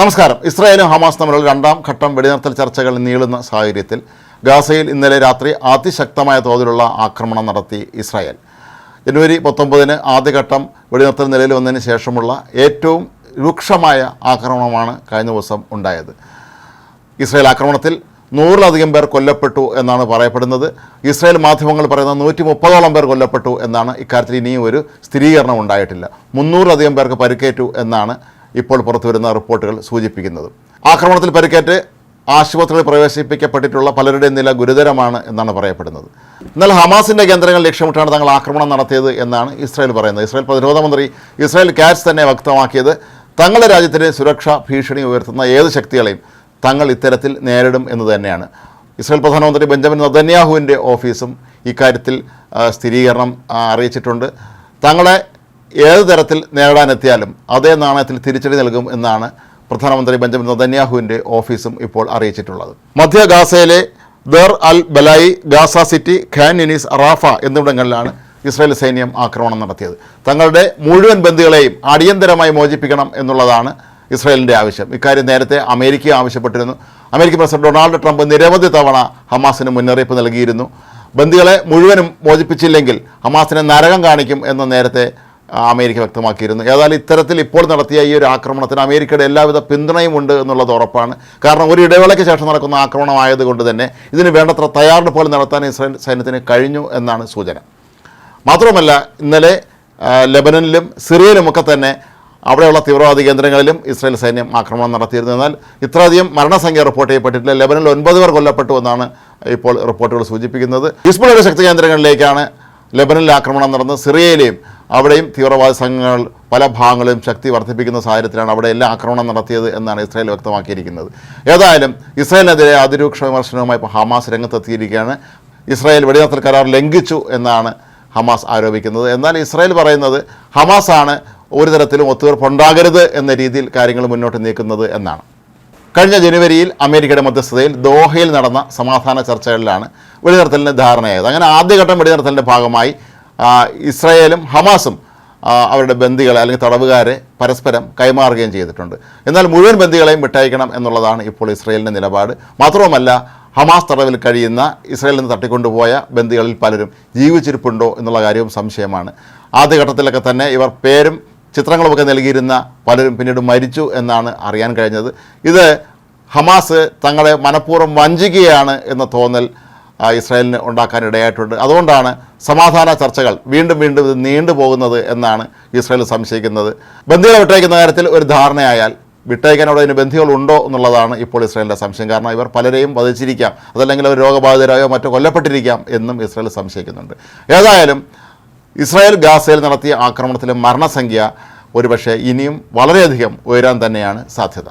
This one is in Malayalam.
നമസ്കാരം. ഇസ്രായേലും ഹമാസ് തമ്മിലുള്ള രണ്ടാം ഘട്ടം വെടിനിർത്തൽ ചർച്ചകൾ നീളുന്ന സാഹചര്യത്തിൽ ഗാസയിൽ ഇന്നലെ രാത്രി അതിശക്തമായ തോതിലുള്ള ആക്രമണം നടത്തി ഇസ്രായേൽ. ജനുവരി പത്തൊമ്പതിന് ആദ്യഘട്ടം വെടിനിർത്തൽ നിലയിൽ വന്നതിന് ശേഷമുള്ള ഏറ്റവും രൂക്ഷമായ ആക്രമണമാണ് കഴിഞ്ഞ ദിവസം ഉണ്ടായത്. ഇസ്രായേൽ ആക്രമണത്തിൽ നൂറിലധികം പേർ കൊല്ലപ്പെട്ടു എന്നാണ് പറയപ്പെടുന്നത്. ഇസ്രായേൽ മാധ്യമങ്ങൾ പറയുന്നത് നൂറ്റി മുപ്പതോളം പേർ കൊല്ലപ്പെട്ടു എന്നാണ്. ഇക്കാര്യത്തിൽ ഇനിയും ഒരു സ്ഥിരീകരണം ഉണ്ടായിട്ടില്ല. മുന്നൂറിലധികം പേർക്ക് പരിക്കേറ്റു എന്നാണ് ഇപ്പോൾ പുറത്തുവരുന്ന റിപ്പോർട്ടുകൾ സൂചിപ്പിക്കുന്നത്. ആക്രമണത്തിൽ പരിക്കേറ്റ് ആശുപത്രികളിൽ പ്രവേശിപ്പിക്കപ്പെട്ടിട്ടുള്ള പലരുടെയും നില ഗുരുതരമാണ് എന്നാണ് പറയപ്പെടുന്നത്. എന്നാൽ ഹമാസിന്റെ കേന്ദ്രങ്ങൾ ലക്ഷ്യമിട്ടാണ് തങ്ങൾ ആക്രമണം നടത്തിയത് എന്നാണ് ഇസ്രായേൽ പറയുന്നത്. ഇസ്രായേൽ പ്രതിരോധ മന്ത്രി ഇസ്രായേൽ കാറ്റ്സ് തന്നെ വ്യക്തമാക്കിയത് തങ്ങളുടെ രാജ്യത്തിന്റെ സുരക്ഷാ ഭീഷണി ഉയർത്തുന്ന ഏത് ശക്തികളെയും തങ്ങൾ ഇത്തരത്തിൽ നേരിടും എന്ന് തന്നെയാണ്. ഇസ്രായേൽ പ്രധാനമന്ത്രി ബെഞ്ചമിൻ നദന്യാഹുവിന്റെ ഓഫീസും ഇക്കാര്യത്തിൽ സ്ഥിരീകരണം അറിയിച്ചിട്ടുണ്ട്. തങ്ങളെ ഏത് തരത്തിൽ നേരിടാനെത്തിയാലും അതേ നാണയത്തിൽ തിരിച്ചടി നൽകും എന്നാണ് പ്രധാനമന്ത്രി ബെഞ്ചമിൻ നദന്യാഹുവിന്റെ ഓഫീസും ഇപ്പോൾ അറിയിച്ചിട്ടുള്ളത്. മധ്യ ഗാസയിലെ Deir al Balah Gaza City Khan Younis Rafah എന്നിവിടങ്ങളിലാണ് ഇസ്രായേൽ സൈന്യം ആക്രമണം നടത്തിയത്. തങ്ങളുടെ മുഴുവൻ ബന്ധുക്കളെയും അടിയന്തരമായി മോചിപ്പിക്കണം എന്നുള്ളതാണ് ഇസ്രായേലിന്റെ ആവശ്യം. ഇക്കാര്യം നേരത്തെ അമേരിക്ക ആവശ്യപ്പെട്ടിരുന്നു. അമേരിക്കൻ പ്രസിഡന്റ് ഡൊണാൾഡ് ട്രംപ് നിരവധി തവണ ഹമാസിന് മുന്നറിയിപ്പ് നൽകിയിരുന്നു. ബന്ദികളെ മുഴുവനും മോചിപ്പിച്ചില്ലെങ്കിൽ ഹമാസിനെ നരകം കാണിക്കും എന്ന് നേരത്തെ അമേരിക്ക വ്യക്തമാക്കിയിരുന്നു. ഏതായാലും ഇത്തരത്തിൽ ഇപ്പോൾ നടത്തിയ ഈ ഒരു ആക്രമണത്തിന് അമേരിക്കയുടെ എല്ലാവിധ പിന്തുണയും ഉണ്ട് എന്നുള്ളത് ഉറപ്പാണ്. കാരണം ഒരു ഇടവേളയ്ക്ക് ശേഷം നടക്കുന്ന ആക്രമണമായതുകൊണ്ട് തന്നെ ഇതിന് വേണ്ടത്ര തയ്യാറെടുപ്പുകൾ നടത്താൻ ഇസ്രായേൽ സൈന്യത്തിന് കഴിഞ്ഞു എന്നാണ് സൂചന. മാത്രമല്ല ഇന്നലെ ലെബനനിലും സിറിയയിലുമൊക്കെ തന്നെ അവിടെയുള്ള തീവ്രവാദി കേന്ദ്രങ്ങളിലും ഇസ്രായേൽ സൈന്യം ആക്രമണം നടത്തിയിരുന്നു. എന്നാൽ ഇത്രയധികം മരണസംഖ്യ റിപ്പോർട്ട് ചെയ്യപ്പെട്ടിട്ടില്ല. ലെബനനിൽ ഒൻപത് പേർ കൊല്ലപ്പെട്ടു എന്നാണ് ഇപ്പോൾ റിപ്പോർട്ടുകൾ സൂചിപ്പിക്കുന്നത്. ഹിസ്ബുള്ളയുടെ ശക്തി കേന്ദ്രങ്ങളിലേക്കാണ് ലെബനനിൽ ആക്രമണം നടന്ന് സിറിയയിലെയും അവിടെയും തീവ്രവാദ സംഘങ്ങൾ പല ഭാഗങ്ങളിലും ശക്തി വർദ്ധിപ്പിക്കുന്ന സാഹചര്യത്തിലാണ് അവിടെ എല്ലാം ആക്രമണം നടത്തിയത് എന്നാണ് ഇസ്രായേൽ വ്യക്തമാക്കിയിരിക്കുന്നത്. ഏതായാലും ഇസ്രായേലിനെതിരെ അതിരൂക്ഷ വിമർശനവുമായി ഇപ്പോൾ ഹമാസ് രംഗത്തെത്തിയിരിക്കുകയാണ്. ഇസ്രായേൽ വെടിനിർത്തൽ കരാർ ലംഘിച്ചു എന്നാണ് ഹമാസ് ആരോപിക്കുന്നത്. എന്നാൽ ഇസ്രായേൽ പറയുന്നത് ഹമാസാണ് ഒരു തരത്തിലും ഒത്തുതീർപ്പുണ്ടാകരുത് എന്ന രീതിയിൽ കാര്യങ്ങൾ മുന്നോട്ട് നീക്കുന്നത് എന്നാണ്. കഴിഞ്ഞ ജനുവരിയിൽ അമേരിക്കയുടെ മധ്യസ്ഥതയിൽ ദോഹയിൽ നടന്ന സമാധാന ചർച്ചകളിലാണ് വെടിനിർത്തലിന് ധാരണയായത്. അങ്ങനെ ആദ്യഘട്ടം വെടിനിർത്തലിന്റെ ഭാഗമായി ഇസ്രായേലും ഹമാസും അവരുടെ ബന്ദികളെ അല്ലെങ്കിൽ തടവുകാരെ പരസ്പരം കൈമാറുകയും ചെയ്തിട്ടുണ്ട്. എന്നാൽ മുഴുവൻ ബന്ദികളെയും വിട്ടയക്കണം എന്നുള്ളതാണ് ഇപ്പോൾ ഇസ്രയേലിന്റെ നിലപാട്. മാത്രവുമല്ല ഹമാസ് തടവിൽ കഴിയുന്ന ഇസ്രയേലിൽ നിന്ന് തട്ടിക്കൊണ്ടുപോയ ബന്ദികളിൽ പലരും ജീവിച്ചിരിപ്പുണ്ടോ എന്നുള്ള കാര്യവും സംശയമാണ്. ആദ്യഘട്ടത്തിലൊക്കെ തന്നെ ഇവർ പേരും ചിത്രങ്ങളുമൊക്കെ നൽകിയിരുന്ന പലരും പിന്നീട് മരിച്ചു എന്നാണ് അറിയാൻ കഴിഞ്ഞത്. ഇത് ഹമാസ് തങ്ങളെ മനഃപൂർവം വഞ്ചിക്കുകയാണ് എന്ന തോന്നൽ ഇസ്രായേലിന് ഉണ്ടാക്കാൻ ഇടയായിട്ടുണ്ട് അതുകൊണ്ടാണ് സമാധാന ചർച്ചകൾ വീണ്ടും വീണ്ടും ഇത് നീണ്ടുപോകുന്നത് എന്നാണ് ഇസ്രായേൽ സംശയിക്കുന്നത്. ബന്ധികളെ വിട്ടയക്കുന്ന കാര്യത്തിൽ ഒരു ധാരണയായാൽ വിട്ടയക്കാൻ അവിടെ ബന്ധികൾ ഉണ്ടോ എന്നുള്ളതാണ് ഇപ്പോൾ ഇസ്രായേലിന്റെ സംശയം. കാരണം ഇവർ പലരെയും വധിച്ചിരിക്കാം. അതല്ലെങ്കിൽ അവർ രോഗബാധിതരായോ മറ്റോ കൊല്ലപ്പെട്ടിരിക്കാം എന്നും ഇസ്രായേൽ സംശയിക്കുന്നുണ്ട്. ഏതായാലും ഇസ്രായേൽ ഗാസയിൽ നടത്തിയ ആക്രമണത്തിലെ മരണസംഖ്യ ഒരുപക്ഷെ ഇനിയും വളരെയധികം ഉയരാൻ തന്നെയാണ് സാധ്യത.